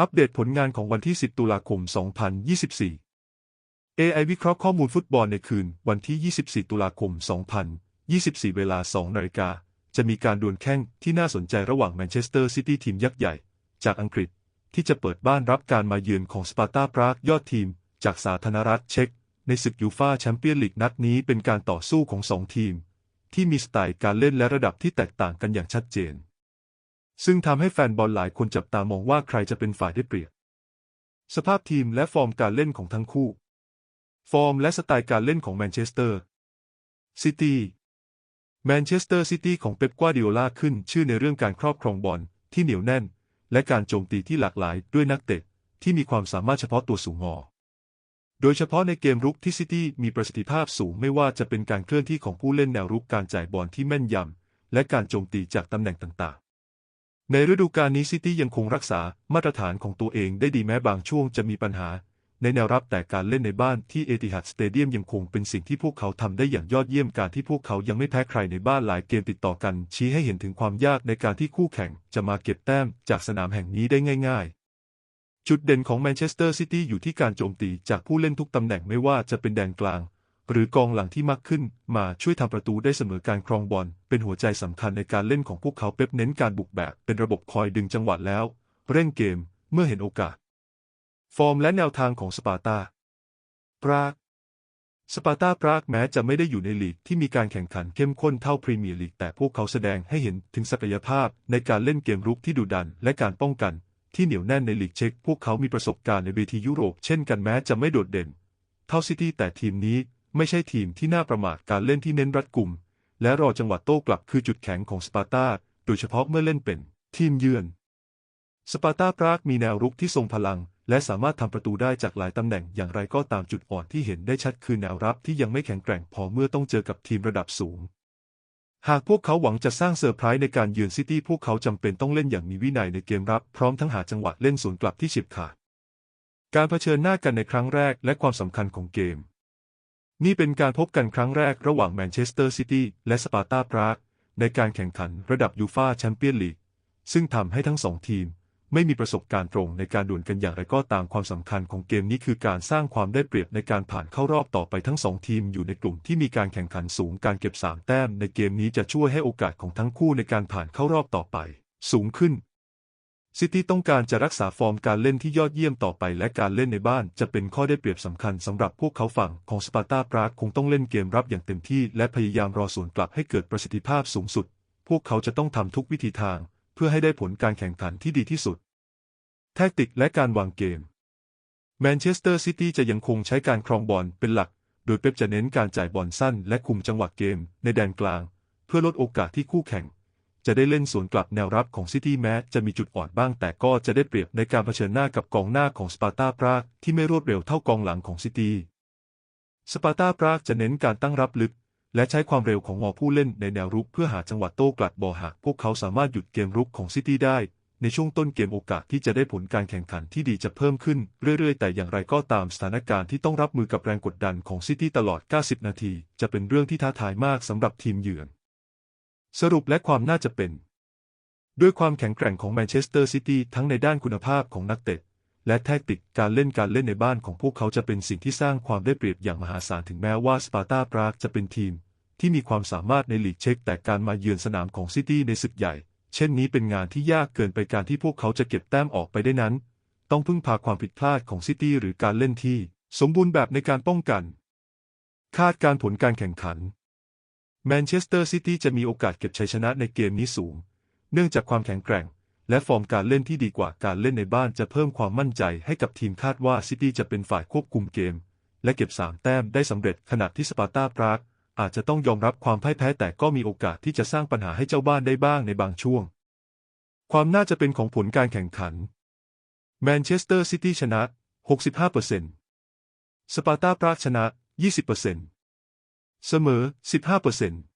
อัปเดตผลงานของวันที่ 10 ตุลาคม 2024 AI วิเคราะห์ข้อมูลฟุตบอลในคืน วันที่ 24 ตุลาคม 2024 เวลา 2 นาฬิกา จะมีการดวลแข่งที่น่าสนใจระหว่างแมนเชสเตอร์ซิตี้ทีมยักษ์ใหญ่ จากอังกฤษที่จะเปิดบ้านรับการมาเยือนของสปาร์ตาปรากยอดทีม จากสาธารณรัฐเช็ก ในศึกยูฟาแชมเปี้ยนลีกนัดนี้เป็นการต่อสู้ของสองทีม ที่มีสไตล์การเล่นและระดับที่แตกต่างกันอย่างชัดเจน ซึ่งทำให้แฟนบอลหลายคนจับตามองว่าใครจะเป็นฝ่ายได้เปรียบ สภาพทีมและฟอร์มการเล่นของทั้งคู่ ฟอร์มและสไตล์การเล่นของแมนเชสเตอร์ซิตี้แมนเชสเตอร์ซิตี้ของเป๊ปกวาร์ดิโอลาขึ้น ชื่อในเรื่องการครอบครองบอลที่เหนียวแน่น และการโจมตีที่หลากหลายด้วยนักเตะที่มีความสามารถเฉพาะตัวสูงงอ โดยเฉพาะในเกมรุกที่ซิตี้มีประสิทธิภาพสูงไม่ว่าจะเป็นการเคลื่อนที่ของผู้เล่นแนวรุกการจ่ายบอลที่แม่นยำและการโจมตีจากตำแหน่งต่าง ในฤดูกาลนี้ซิตี้ยังคงรักษามาตรฐานของตัวเองได้ดีแม้บางช่วงจะมีปัญหา ในแนวรับแต่การเล่นในบ้านที่เอติฮัดสเตเดียมยังคงเป็นสิ่งที่พวกเขาทำได้อย่างยอดเยี่ยมการที่พวกเขายังไม่แพ้ใครในบ้านหลายเกมติดต่อกัน ชี้ให้เห็นถึงความยากในการที่คู่แข่งจะมาเก็บแต้มจากสนามแห่งนี้ได้ง่าย ๆ จุดเด่นของแมนเชสเตอร์ซิตี้อยู่ที่การโจมตีจากผู้เล่นทุกตำแหน่งไม่ว่าจะเป็นแดนกลาง หรือกองหลังที่มักขึ้นมาช่วยทำประตูได้เสมอการครองบอลเป็นหัวใจสำคัญในการเล่นของพวกเขาเป๊ปเน้นการบุกแบบเป็นระบบคอยดึงจังหวะแล้ว เร่งเกมเมื่อเห็นโอกาส ฟอร์มและแนวทางของสปาร์ตาปรากสปาร์ตาปรากแม้จะไม่ได้อยู่ในลีกที่มีการแข่งขันเข้มข้นเท่าพรีเมียร์ลีกแต่พวกเขาแสดงให้เห็นถึงศักยภาพในการเล่นเกมรุกที่ดุดันและการป้องกัน ที่เหนียวแน่นในลีกเช็กพวกเขามีประสบการณ์ในเวทียุโรปเช่นกันแม้จะไม่โดดเด่น เท่าซิตี้แต่ทีมนี้ ไม่ใช่ทีมที่น่าประมาทการเล่นที่เน้นรัดกุม และรอจังหวะโต้กลับคือจุดแข็งของสปาร์ตาโดยเฉพาะเมื่อเล่นเป็น ทีมเยือน สปาร์ตาปรากมีแนวรุกที่ทรงพลัง และสามารถทำประตูได้จากหลายตำแหน่งอย่างไรก็ตามจุดอ่อนที่เห็นได้ชัดคือแนวรับที่ยังไม่แข็งแกร่งพอเมื่อต้องเจอกับทีมระดับสูง หากพวกเขาหวังจะสร้างเซอร์ไพรส์ในการเยือนซิตี้พวกเขาจำเป็นต้องเล่นอย่างมีวินัยในเกมรับ พร้อมทั้งหาจังหวะเล่นสวนกลับที่ฉิบขาดการเผชิญหน้ากันในครั้งแรกและความสำคัญของเกม นี่เป็นการพบกันครั้งแรกระหว่างแมนเชสเตอร์ซิตี้และสปาร์ตาปรากในการแข่งขันระดับยูฟาแชมเปี้ยนลีก ซึ่งทำให้ทั้งสองทีม ไม่มีประสบการณ์ตรงในการดวลกันอย่างไรก็ตามความสำคัญของเกมนี้คือการสร้างความได้เปรียบในการผ่านเข้ารอบต่อไปทั้งสองทีมอยู่ในกลุ่มที่มีการแข่งขันสูงการเก็บสามแต้มในเกมนี้จะช่วยให้โอกาสของทั้งคู่ในการผ่านเข้ารอบต่อไป สูงขึ้น ซิตี้ต้องการจะรักษาฟอร์มการเล่นที่ยอดเยี่ยมต่อไปและการเล่นในบ้านจะเป็นข้อได้เปรียบสำคัญสำหรับพวกเขาฝั่งของสปาร์ตาปรากคงต้องเล่นเกมรับอย่างเต็มที่และพยายามรอสวนกลับให้เกิดประสิทธิภาพสูงสุด พวกเขาจะต้องทำทุกวิธีทาง เพื่อให้ได้ผลการแข่งขันที่ดีที่สุด แทคติกและการวางเกม แมนเชสเตอร์ซิตี้จะยังคงใช้การครองบอลเป็นหลัก โดยเป๊ปจะเน้นการจ่ายบอลสั้นและคุมจังหวะเกมในแดนกลาง เพื่อลดโอกาสที่คู่แข่ง จะได้เล่นสวนกลับแนวรับของซิตี้แม้จะมีจุดอ่อนบ้าง แต่ก็จะได้เปรียบในการเผชิญหน้ากับกองหน้าของสปาร์ตาปรากที่ไม่รวดเร็วเท่ากองหลังของซิตี้สปาร์ตาปรากจะเน้นการตั้งรับลึก และใช้ความเร็วของงอผู้เล่นในแนวรุกเพื่อหาจังหวะโต้กลับบอหากพวกเขาสามารถหยุดเกมรุกของซิตี้ได้ในช่วงต้นเกมโอกาสที่จะได้ผลการแข่งขันที่ดีจะเพิ่มขึ้นเรื่อยๆ แต่อย่างไรก็ตามสถานการณ์ที่ต้องรับมือกับแรงกดดันของซิตี้ตลอด 90 นาที จะเป็นเรื่องที่ท้าทายมากสำหรับทีมเยือน สรุปและความน่าจะเป็น ด้วยความแข็งแกร่งของแมนเชสเตอร์ซิตี้ทั้งในด้านคุณภาพของนักเตะ และแทคติกการเล่นการเล่นในบ้านของพวกเขาจะเป็นสิ่งที่สร้างความได้เปรียบอย่างมหาศาลถึงแม้ว่าสปาร์ตาปรากจะเป็นทีม ที่มีความสามารถในลีกเช็กแต่การมาเยือนสนามของซิตี้ในศึกใหญ่ เช่นนี้เป็นงานที่ยากเกินไปการที่พวกเขาจะเก็บแต้มออกไปได้นั้น ต้องพึ่งพาความผิดพลาดของซิตี้หรือการเล่นที่ สมบูรณ์แบบในการป้องกัน คาดการผลการแข่งขัน แมนเชสเตอร์ซิตี้จะมีโอกาสเก็บชัยชนะในเกมนี้สูง เนื่องจากความแข็งแกร่ง และฟอร์มการเล่นที่ดีกว่าการเล่นในบ้านจะเพิ่มความมั่นใจให้กับทีมคาดว่าซิตี้จะเป็นฝ่ายควบคุมเกม และเก็บสามแต้มได้สำเร็จขณะที่สปาร์ตาปรากอาจจะต้องยอมรับความพ่ายแพ้แต่ก็มีโอกาสที่จะสร้างปัญหาให้เจ้าบ้านได้บ้างในบางช่วง ความน่าจะเป็นของผลการแข่งขัน แมนเชสเตอร์ซิตี้ชนะ 65%สปาร์ตาปรากชนะ 20% เสมอ 15%